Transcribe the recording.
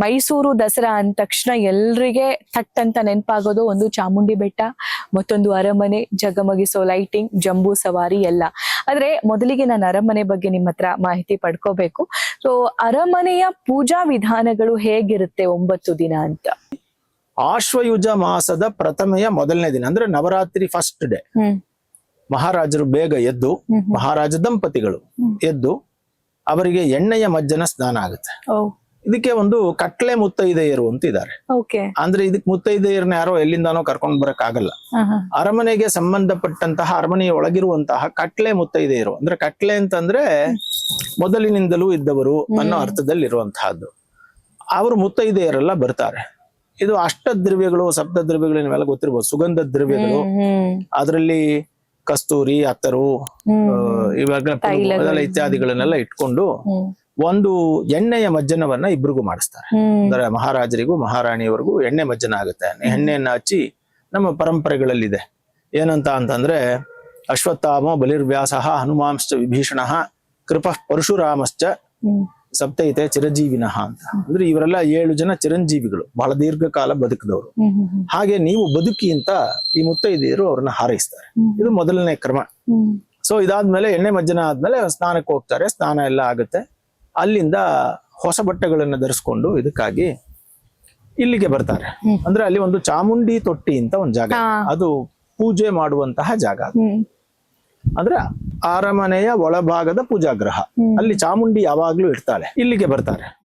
ಮೈಸೂರು ದಸರಾ ಅಂದ ತಕ್ಷಣ ಎಲ್ರಿಗೆ ಥಟ್ ಅಂತ ನೆನಪಾಗೋದು ಒಂದು ಚಾಮುಂಡಿ ಬೆಟ್ಟ ಮತ್ತೊಂದು ಅರಮನೆ ಜಗಮಗಿಸೋ ಲೈಟಿಂಗ್ ಜಂಬೂ ಸವಾರಿ ಎಲ್ಲ. ಆದ್ರೆ ಮೊದಲಿಗೆ ನಾನು ಅರಮನೆ ಬಗ್ಗೆ ನಿಮ್ಮ ಹತ್ರ ಮಾಹಿತಿ ಪಡ್ಕೋಬೇಕು. ಸೊ ಅರಮನೆಯ ಪೂಜಾ ವಿಧಾನಗಳು ಹೇಗಿರುತ್ತೆ ಒಂಬತ್ತು ದಿನ ಅಂತ? ಆಶ್ವಯುಜ ಮಾಸದ ಪ್ರಥಮೆಯ ಮೊದಲನೇ ದಿನ ಅಂದ್ರೆ ನವರಾತ್ರಿ ಫಸ್ಟ್ ಡೇ ಮಹಾರಾಜರು ಬೇಗ ಎದ್ದು. ಮಹಾರಾಜ ದಂಪತಿಗಳು ಎದ್ದು ಅವರಿಗೆ ಎಣ್ಣೆಯ ಮಜ್ಜನ ಸ್ನಾನ ಆಗುತ್ತೆ. ಇದಕ್ಕೆ ಒಂದು ಕಟ್ಲೆ ಮುತ್ತೈದೆಯರು ಅಂತ ಇದ್ದಾರೆ ಅಂದ್ರೆ ಇದಕ್ ಮುತ್ತೈದೆಯರ್ನ ಯಾರೋ ಎಲ್ಲಿಂದಾನೋ ಕರ್ಕೊಂಡ್ ಬರಕ್ ಆಗಲ್ಲ. ಅರಮನೆಗೆ ಸಂಬಂಧಪಟ್ಟಂತಹ ಅರಮನೆಯ ಒಳಗಿರುವಂತಹ ಕಟ್ಲೆ ಮುತ್ತೈದೆಯರು. ಅಂದ್ರೆ ಕಟ್ಲೆ ಅಂತಂದ್ರೆ ಮೊದಲಿನಿಂದಲೂ ಇದ್ದವರು ಅನ್ನೋ ಅರ್ಥದಲ್ಲಿ ಇರುವಂತಹದ್ದು ಅವರು ಮುತ್ತೈದೆಯರೆಲ್ಲ ಬರ್ತಾರೆ. ಇದು ಅಷ್ಟ ದ್ರವ್ಯಗಳು ಸಪ್ತ ದ್ರವ್ಯಗಳು ನಿಮ್ಮೆಲ್ಲ ಗೊತ್ತಿರ್ಬೋದು. ಸುಗಂಧ ದ್ರವ್ಯಗಳು. ಅದರಲ್ಲಿ ಕಸ್ತೂರಿ ಅತ್ತರು ಇವಾಗ. ಇತ್ಯಾದಿಗಳನ್ನೆಲ್ಲ ಇಟ್ಕೊಂಡು ಒಂದು ಎಣ್ಣೆಯ ಮಜ್ಜನವನ್ನ ಇಬ್ರಿಗೂ ಮಾಡಿಸ್ತಾರೆ. ಅಂದ್ರೆ ಮಹಾರಾಜರಿಗೂ ಮಹಾರಾಣಿಯವರಿಗೂ ಎಣ್ಣೆ ಮಜ್ಜನ ಆಗುತ್ತೆ. ಎಣ್ಣೆಯನ್ನ ಹಚ್ಚಿ ನಮ್ಮ ಪರಂಪರೆಗಳಲ್ಲಿದೆ. ಏನಂತ ಅಂತಂದ್ರೆ ಅಶ್ವತ್ಥಾಮ ಬಲಿರ್ವ್ಯಾಸ ಹನುಮಾಂಶ್ಚ ವಿಭೀಷಣ ಕೃಪ ಪರಶುರಾಮಶ್ಚ ಸಪ್ತೈತೆ ಚಿರಂಜೀವಿನಃ ಅಂತ. ಅಂದ್ರೆ ಇವರೆಲ್ಲ ಏಳು ಜನ ಚಿರಂಜೀವಿಗಳು. ಬಹಳ ದೀರ್ಘಕಾಲ ಬದುಕಿದವರು. ಹಾಗೆ ನೀವು ಬದುಕಿ ಅಂತ ಈ ಮುತ್ತೈದೆಯರು ಅವ್ರನ್ನ ಹಾರೈಸ್ತಾರೆ. ಇದು ಮೊದಲನೇ ಕ್ರಮ. ಸೊ ಇದಾದ್ಮೇಲೆ ಎಣ್ಣೆ ಮಜ್ಜನ ಆದ್ಮೇಲೆ ಸ್ನಾನಕ್ಕೆ ಹೋಗ್ತಾರೆ. ಸ್ನಾನ ಎಲ್ಲ ಆಗುತ್ತೆ. ಅಲ್ಲಿಂದ ಹೊಸ ಬಟ್ಟೆಗಳನ್ನು ಧರಿಸ್ಕೊಂಡು ಇದಕ್ಕಾಗಿ ಇಲ್ಲಿಗೆ ಬರ್ತಾರೆ. ಅಂದ್ರೆ ಅಲ್ಲಿ ಒಂದು ಚಾಮುಂಡಿ ತೊಟ್ಟಿ ಅಂತ ಒಂದು ಜಾಗ. ಅದು ಪೂಜೆ ಮಾಡುವಂತಹ ಜಾಗ. ಅದು. ಅಂದ್ರೆ ಅರಮನೆಯ ಒಳಭಾಗದ ಪೂಜಾಗ್ರಹ ಅಲ್ಲಿ ಚಾಮುಂಡಿ ಯಾವಾಗ್ಲೂ ಇರ್ತಾಳೆ ಇಲ್ಲಿಗೆ ಬರ್ತಾರೆ.